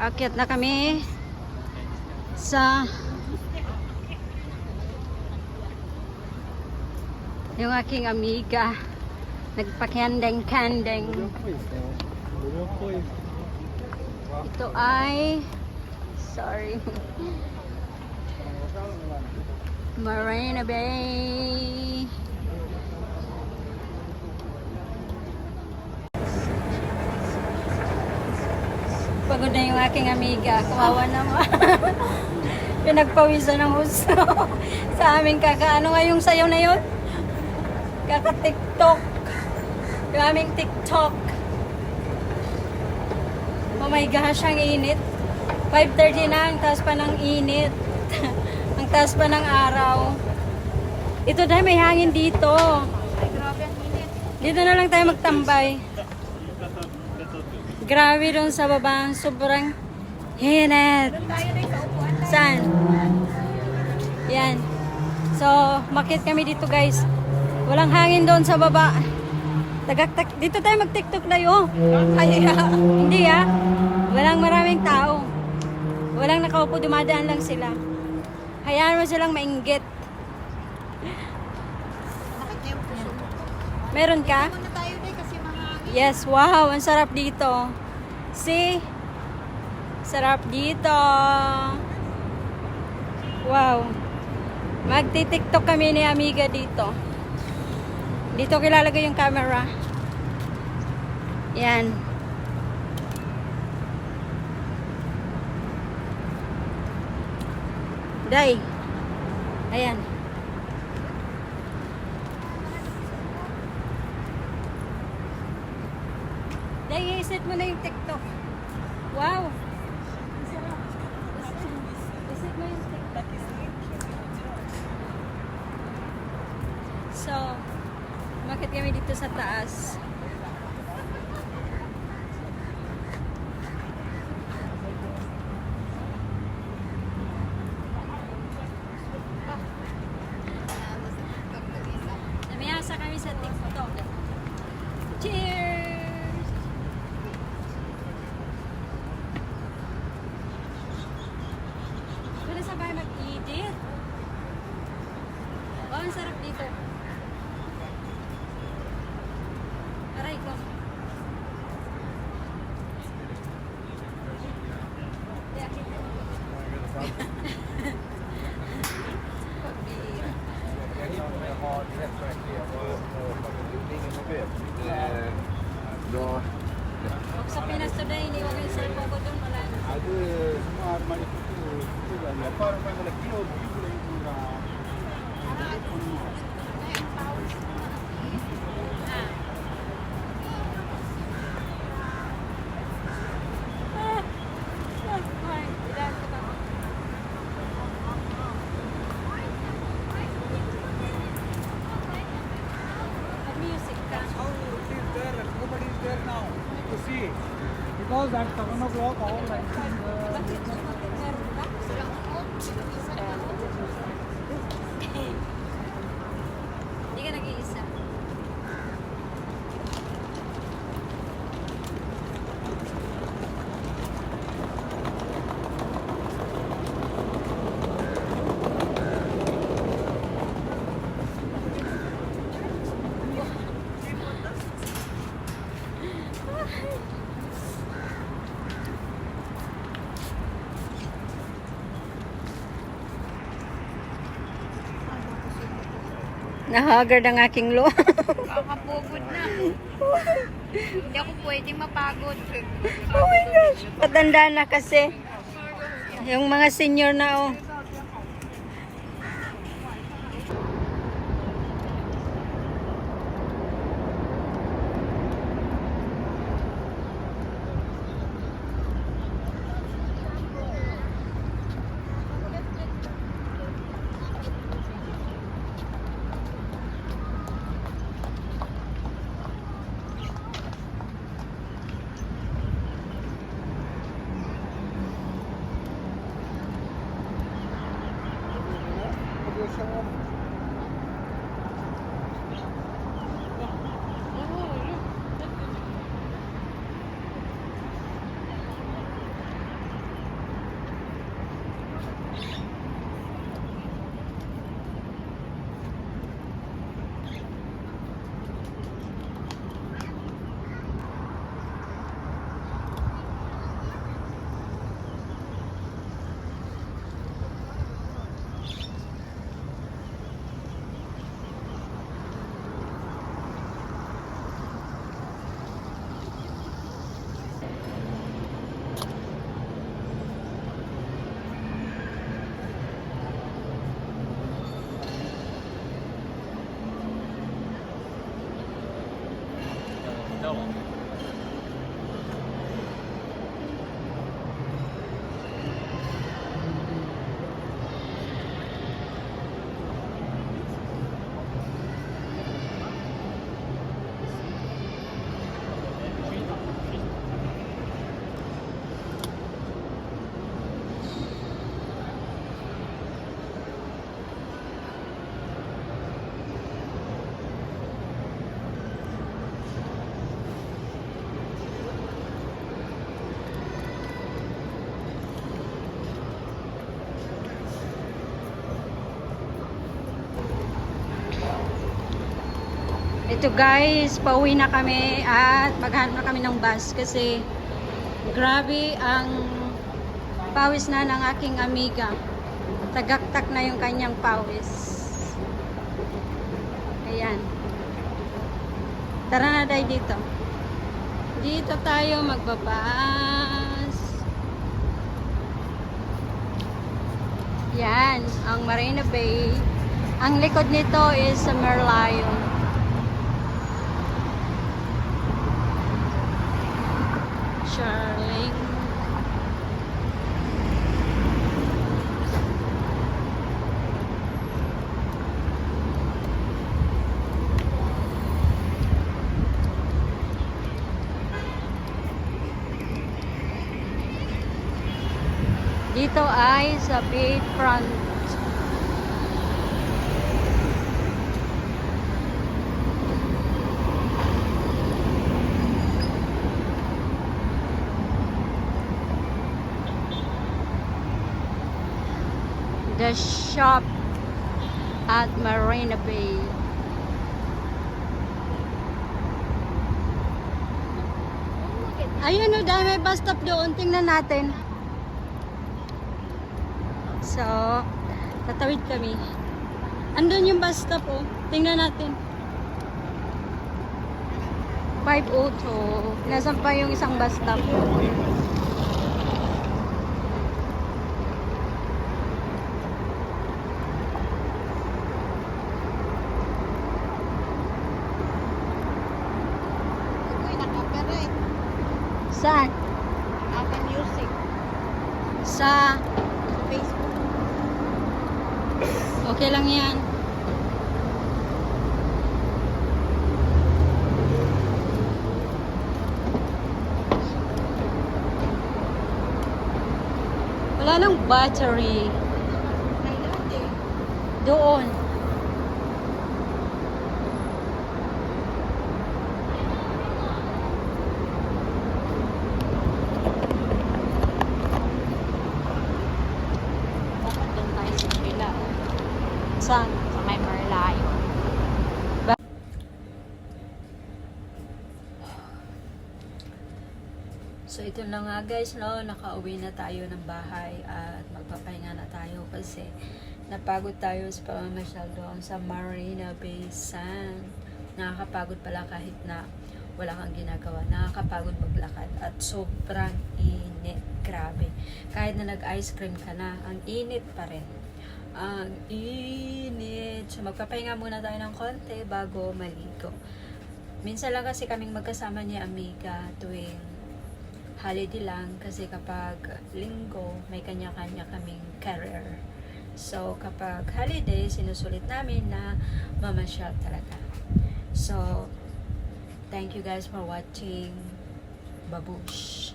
Akyat na kami sa yung aking amiga. Nagpakendeng-kendeng. Ito ay sorry. Marina Bay Pagod na yung aking amiga. Kawawa naman. Pinagpawisan ng gusto sa aming kaka. Ano nga yung sayaw na yun? Kaka-tiktok. Yung aming tiktok. Oh my gosh, ang init. 5.30 na, ang taas pa ng init. ang taas pa ng araw. Ito dahil may hangin dito. Dito na lang tayo magtambay. Grabe doon sa baba. Sobrang hinit. Saan? Yan. So, makit kami dito guys. Walang hangin doon sa baba. Tagak -tag dito tayo mag-tiktok na yun. Ay, ah, hindi ah. Walang maraming tao. Walang nakaupo, dumadaan lang sila. Hayaan mo silang mainggit. Meron ka? Kasi mga Yes, wow, ang sarap dito. See? Sarap dito. Wow. Magti-tiktok kami ni Amiga dito. Dito kilalagay yung camera. Yan. Day. Ayan. Day, iset mo na yung TikTok. Wow. Iset mo yung TikTok. So, bakit kami dito sa taas? Thank you. There, nobody is there now to see. Because at 7 o'clock all lights Nahagard ang aking lo. kakapugod na. Hindi ako pwedeng mapagod. oh my gosh. Patanda na kasi. Yung mga senior na oh. Ito guys, pauwi na kami at maghanap na kami ng bus kasi grabe ang pawis na ng aking amiga. Tagaktak na yung kanyang pawis. Ayan. Tara na tayo dito. Dito tayo magbabas. Yan, ang Marina Bay. Ang likod nito is sa Merlion. Charling. Dito ay sa Bayfront. The shop at Marina Bay. Ayun o, dahil may bus stop doon. Tingnan natin. So, tatawid kami. Andun yung bus stop oh. Tingnan natin. 502. Nasaan pa yung isang bus stop? Saan? Aka music. Sa... Facebook. Okay lang yan. Wala nang battery. Eh. Doon. Dapat doon tayo sa Sheila. Saan? Sa may Marlayo. So ito na nga guys, no, nakauwi na tayo ng bahay at magpapahinga na tayo kasi napagod tayo sa pamamasyal doon sa Marina Bay Sand. Nakakapagod pala kahit na wala kang ginagawa. Nakakapagod maglakad at sobrang init. Grabe. Kahit na nag-ice cream ka na, ang init pa rin. Ang init. So magpapahinga muna tayo ng konti bago maligo. Minsan lang kasi kaming magkasama ni Amiga tuwing holiday lang kasi kapag linggo may kanya-kanya kaming career. So kapag holiday sinusulit namin na mamasyal talaga. So thank you guys for watching. Babush.